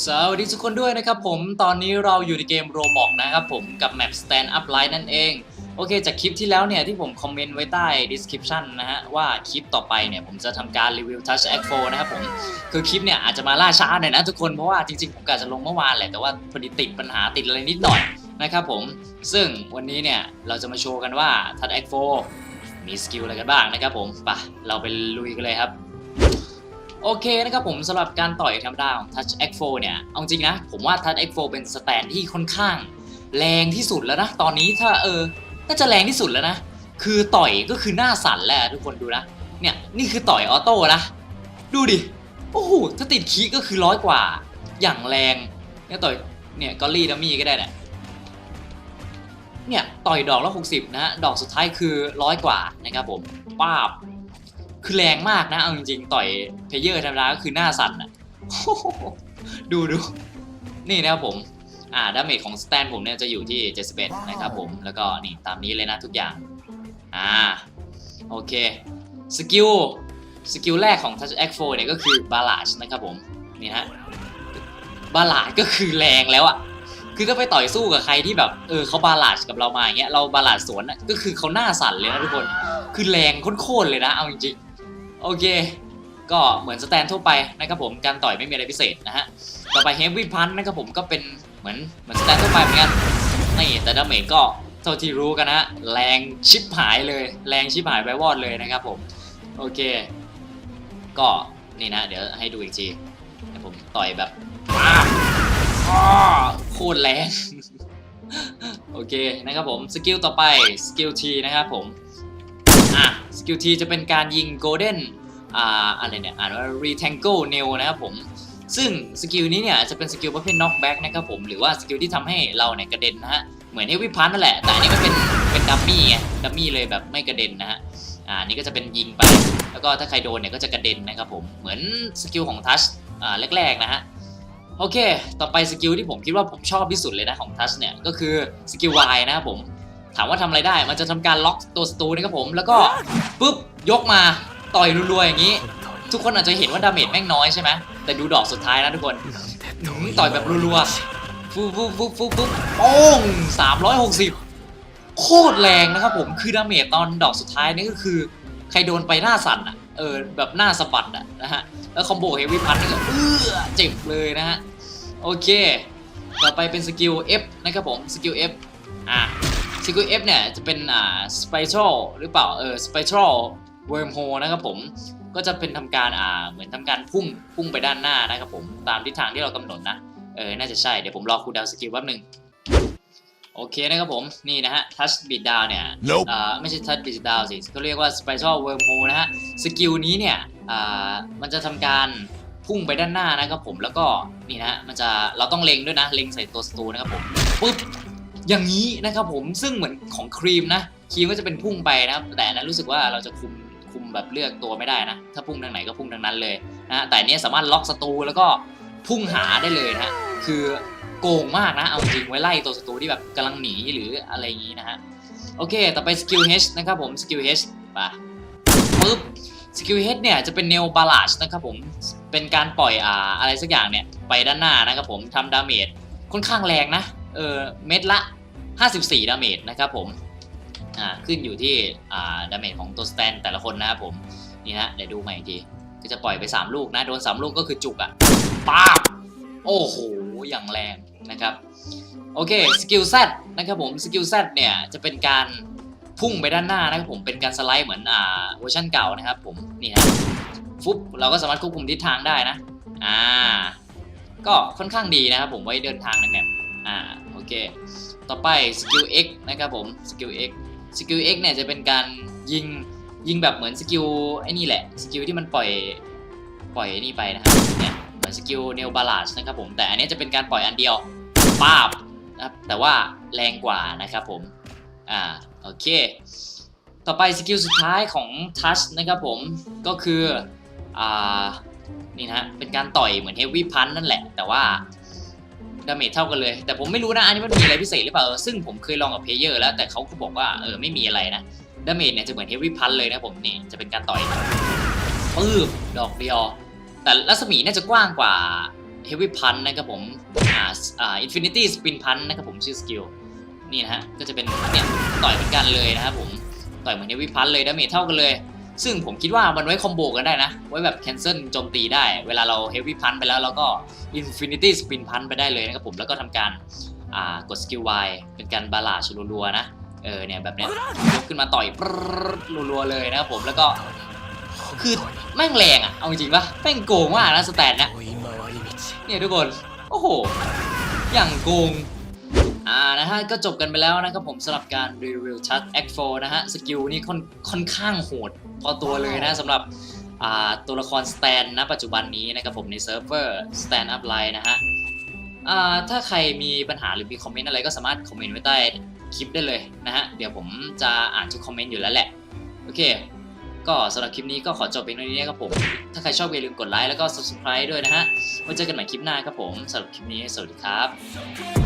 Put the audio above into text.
สวัสดีทุกคนด้วยนะครับผมตอนนี้เราอยู่ในเกมโรบอกนะครับผมกับแมป Stand Up Light นั่นเอง โอเค จากคลิปที่แล้วเนี่ยที่ผมคอมเมนต์ไว้ใต้ description นะฮะว่าคลิปต่อไปเนี่ยผมจะทำการรีวิว Touch Act 4นะครับผม คือคลิปเนี่ยอาจจะมาล่าช้าหน่อยนะทุกคนเพราะว่าจริงๆ ผมกะจะลงเมื่อวานแหละแต่ว่าพอดีติดปัญหาติดอะไรนิดหน่อยนะครับผม ซึ่งวันนี้เนี่ยเราจะมาโชว์กันว่า Touch Act 4มีสกิลอะไรกันบ้างนะครับผมไปเราไปลุยกันเลยครับ โอเคนะครับผมสำหรับการต่อยธรรมดาของ Touch X4 เนี่ย เอาจริงนะ ผมว่า Touch X4 เป็นสแตนที่ค่อนข้าง แรงที่สุดแล้วนะ ตอนนี้ถ้าเออ น่าจะแรงที่สุดแล้วนะ คือต่อยก็คือหน้าสั่นแล้วทุกคนดูนะ เนี่ย นี่คือต่อยออโต้นะ ดูดิ โอ้โห ถ้าติดคีก็คือร้อยกว่า อย่างแรง เนี่ยต่อย เนี่ยกอลลี่ดัมมี่ก็ได้เนี่ย เนี่ยต่อยดอกละ60นะฮะ ดอกสุดท้ายคือร้อยกว่านะครับผมป้าบ คือแรงมากนะ เอาจริงๆ ต่อยเพลเยอร์ธรรมดาก็คือหน้าสั่นอะดูดู นี่นะครับผม อ่าดาเมจของสแตนผมเนี่ยจะอยู่ที่ 71 นะครับผม แล้วก็นี่ตามนี้เลยนะทุกอย่าง อ่า โอเค สกิล สกิลแรกของ Touch Act 4เนี่ยก็คือบาลาชนะครับผม นี่ฮะ บาลาชก็คือแรงแล้วอะคือถ้าไปต่อยสู้กับใครที่แบบ เออเขาบาลาชกับเรามาอย่างเงี้ย เราบาลาชสวนอะก็คือเขาหน้าสั่นเลยนะทุกคน คือแรงโคตรๆเลยนะ เอาจริงๆ โอเค ก็เหมือนสแตนทั่วไปนะครับผมการต่อยไม่มีอะไรพิเศษนะฮะต่อไปเฮฟวี่พันนะครับผมก็เป็นเหมือนเหมือนสแตนทั่วไปเหมือนกันนี่แต่ดาเมจก็เท่าที่รู้กันนะแรงชิบหายเลย แรงชิบหายไปวอดเลยนะครับผมโอเค ก็นี่นะ เดี๋ยวให้ดูอีกทีเดี๋ยวผมต่อยแบบป้าบอ้โคตรแรงโอเคนะครับผมสกิลต่อไปสกิลทีนะครับผม สกิลทีจะเป็นการยิงโกลเด้นอ่าอะไรเนี่ยอ่านว่า retangle nail นะครับผม ซึ่งสกิลนี้เนี่ยจะเป็นสกิลประเภท knockback นะครับผม หรือว่าสกิลที่ทำให้เราเนี่ยกระเด็นนะฮะ เหมือนเฮวิพันนั่นแหละ แต่อันนี้มันเป็นเป็นดัมมี่ไง ดัมมี่เลยแบบไม่กระเด็นนะฮะ อ่านี่ก็จะเป็นยิงไป แล้วก็ถ้าใครโดนเนี่ยก็จะกระเด็นนะครับผม เหมือนสกิลของทัชอ่าแรกๆนะฮะโอเค ต่อไปสกิลที่ผมคิดว่าผมชอบที่สุดเลยนะของทัชเนี่ยก็คือสกิล Y นะครับผม ถามว่าทำอะไรได้ มันจะทำการล็อกตัวสตูนะครับผม แล้วก็ปุ๊บยกมาต่อยรัวๆอย่างนี้ ทุกคนอาจจะเห็นว่าดาเมจแม่งน้อยใช่ไหมแต่ดูดอกสุดท้ายนะทุกคน ต่อยแบบรัวๆฟุบฟุบฟุบฟุบฟุบโป้งสามร้อยหกสิบโคตรแรงนะครับผมคือดาเมจตอนดอกสุดท้ายนี่ก็คือ ใครโดนไปหน้าสั่นอะเออแบบหน้าสะบัดอะนะฮะแล้วคอมโบเฮฟวี่พันนี่ก็เออเจ็บเลยนะฮะโอเค ต่อไปเป็นสกิล F นะครับผมสกิล F อะ สกิล F เนี่ยจะเป็นอ่า spiral หรือเปล่าเออ spiral wormhole นะครับผมก็จะเป็นทำการอ่าเหมือนทำการพุ่งพุ่งไปด้านหน้านะครับผมตามทิศทางที่เรากำหนดนะเออน่าจะใช่เดี๋ยวผมรอคูลดาวน์สกิลแป๊บหนึ่งโอเคนะครับผมนี่นะฮะ touch beat down เนี่ย Nope อ่าไม่ใช่ touch beat down สิเขาเรียกว่า spiral wormhole นะฮะสกิลนี้เนี่ยอ่ามันจะทำการพุ่งไปด้านหน้านะครับผมแล้วก็นี่นะฮะมันจะเราต้องเล็งด้วยนะเล็งใส่ตัวศัตรูนะครับผมปุ๊บ อย่างนี้นะครับผมซึ่งเหมือนของครีมนะครีมก็จะเป็นพุ่งไปนะครับแต่อันนั้นรู้สึกว่าเราจะคุมคุมแบบเลือกตัวไม่ได้นะ ถ้าพุ่งทางไหนก็พุ่งทางนั้นเลยนะแต่อันเนี้ยสามารถล็อกศัตรูแล้วก็พุ่งหาได้เลยนะคือโกงมากนะ เอาจริงไว้ไล่ตัวศัตรูที่แบบกำลังหนีหรืออะไรอย่างนี้นะฮะโอเค ต่อไปสกิล H นะครับผมสกิล H ไปปึ๊บสกิล H เนี่ยจะเป็นเนลบาลาชนะครับผมเป็นการปล่อยอ่าอะไรสักอย่างเนี่ยไปด้านหน้านะครับผมทำดาเมจค่อนข้างแรงนะ เออเม็ดละ 54 ดาเมจนะครับผมอ่าขึ้นอยู่ที่อ่าดาเมจของตัวสแตนแต่ละคนนะครับผมนี่นะเดี๋ยวดูใหม่อีกทีก็จะปล่อยไป 3 ลูกนะโดน 3 ลูกก็คือจุกอะป้าบโอ้โหอย่างแรงนะครับโอเคสกิล Z นะครับผมสกิล Z เนี่ยจะเป็นการพุ่งไปด้านหน้านะครับผมเป็นการสไลด์เหมือนอ่าเวอร์ชันเก่านะครับผมนี่นะฟุบเราก็สามารถควบคุมทิศทางได้นะอ่าก็ค่อนข้างดีนะครับผมไว้เดินทางในแมป อ่าโอเค ต่อไปสกิล X นะครับผมสกิล X สกิล X เนี่ยจะเป็นการยิงยิงแบบเหมือนสกิลไอ้นี่แหละสกิลที่มันปล่อยปล่อยไอ้นี่ไปนะครับเนี่ยเหมือนสกิลเนลบาลาชนะครับผมแต่อันนี้จะเป็นการปล่อยอันเดียวป้าบนะครับแต่ว่าแรงกว่านะครับผมอ่าโอเค ต่อไปสกิลสุดท้ายของทัชนะครับผมก็คืออ่านี่นะฮะเป็นการต่อยเหมือนเฮฟวี่พันนั่นแหละ แต่ว่า ดาเมจเท่ากันเลย แต่ผมไม่รู้นะอันนี้มันมีอะไรพิเศษหรือเปล่า ซึ่งผมเคยลองกับเพลเยอร์แล้ว แต่เขาก็บอกว่าเออไม่มีอะไรนะดาเมจเนี่ยจะเหมือนเฮฟวี่พันเลยนะผมนี่จะเป็นการต่อยปื้บดอกเดียว แต่รัศมีน่าจะกว้างกว่า Heavy Punch นะครับผมอ่าอ่า Infinity Spin Punch นะครับผมชื่อสกิลนี่นะฮะก็จะเป็นเนี่ยต่อยเหมือนกันเลยนะครับผมต่อยเหมือน Heavy Punch เลยดาเมจเท่ากันเลย ซึ่งผมคิดว่ามันไว้คอมโบกันได้นะ ไว้แบบแคนเซิลโจมตีได้ เวลาเราเฮฟวี่พันไปแล้วเราก็อินฟินิตี้สปินพันไปได้เลยนะครับผม แล้วก็ทำการกดสกิล Y เป็นการบาลาชรัวๆนะ เออเนี่ยแบบเนี้ยยกขึ้นมาต่อยรัวๆเลยนะครับผมแล้วก็คือแม่งแรงอะเอาจริงปะแม่งโกงมากนะสแตนนะเนี่ยทุกคน โอ้โห อย่างโกง อ่านะฮะก็จบกันไปแล้วนะครับผมสำหรับการรีวิวชัด Act 4นะฮะสกิลนี่ค่อนค่อนข้างโหดพอตัวเลยนะสำหรับอ่าตัวละครสแตนนะปัจจุบันนี้นะครับผมในเซิร์ฟเวอร์ Stand Up Line นะฮะอ่าถ้าใครมีปัญหาหรือมีคอมเมนต์อะไรก็สามารถคอมเมนต์ไว้ใต้คลิปได้เลยนะฮะเดี๋ยวผมจะอ่านทุกคอมเมนต์อยู่แล้วแหละ โอเค ก็สำหรับคลิปนี้ก็ขอจบเพียงเท่านี้นะครับผม ถ้าใครชอบอย่าลืมกดไลค์แล้วก็ subscribe ด้วยนะฮะไว้เจอกันใหม่คลิปหน้าครับผมสำหรับคลิปนี้สวัสดีครับ